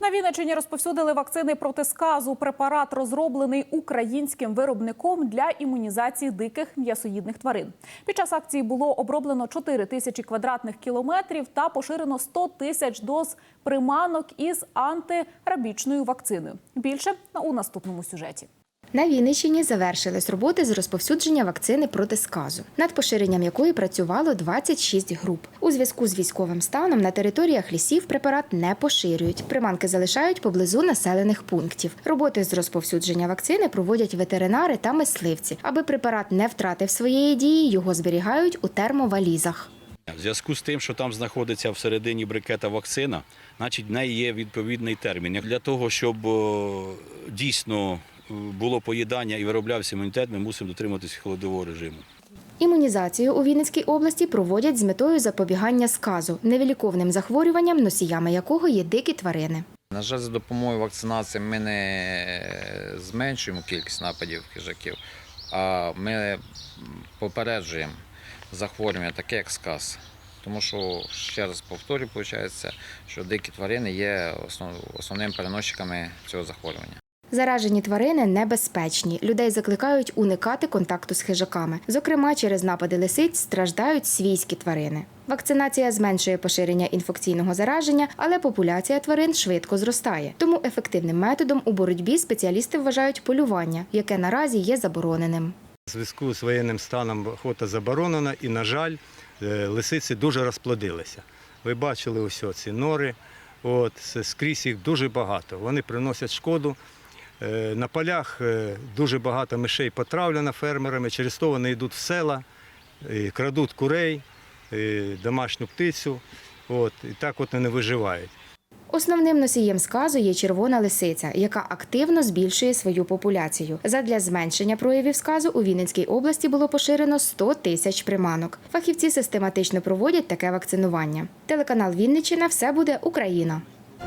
На Вінниччині розповсюдили вакцини проти сказу. Препарат розроблений українським виробником для імунізації диких м'ясоїдних тварин. Під час акції було оброблено 4 тисячі квадратних кілометрів та поширено 100 тисяч доз приманок із антирабічною вакциною. Більше у наступному сюжеті. На Вінниччині завершились роботи з розповсюдження вакцини проти сказу, над поширенням якої працювало 26 груп. У зв'язку з військовим станом на територіях лісів препарат не поширюють. Приманки залишають поблизу населених пунктів. Роботи з розповсюдження вакцини проводять ветеринари та мисливці. Аби препарат не втратив своєї дії, його зберігають у термовалізах. В зв'язку з тим, що там знаходиться всередині брикета вакцина, значить в неї є відповідний термін. Для того, щоб е, дійсно було поїдання і вироблявся імунітет, ми мусимо дотримуватися холодового режиму. Імунізацію у Вінницькій області проводять з метою запобігання сказу, невиліковним захворюванням, носіями якого є дикі тварини. На жаль, за допомогою вакцинації ми не зменшуємо кількість нападів хижаків, а ми попереджуємо захворювання, таке як сказ. Тому що, ще раз повторюю, виходить, що дикі тварини є основ- основними переносчиками цього захворювання. Заражені тварини небезпечні. Людей закликають уникати контакту з хижаками. Зокрема, через напади лисиць страждають свійські тварини. Вакцинація зменшує поширення інфекційного зараження, але популяція тварин швидко зростає. Тому ефективним методом у боротьбі спеціалісти вважають полювання, яке наразі є забороненим. У зв'язку з воєнним станом охота заборонена і, на жаль, е, лисиці дуже розплодилися. Ви бачили ось ці нори, от, скрізь їх дуже багато. Вони приносять шкоду. Е, На полях е, дуже багато мишей потравлено фермерами, через то вони йдуть в села, крадуть курей, домашню птицю. От, і так от вони виживають. Основним носієм сказу є червона лисиця, яка активно збільшує свою популяцію. Задля зменшення проявів сказу у Вінницькій області було поширено 100 тисяч приманок. Фахівці систематично проводять таке вакцинування. Телеканал Вінниччина все буде Україна.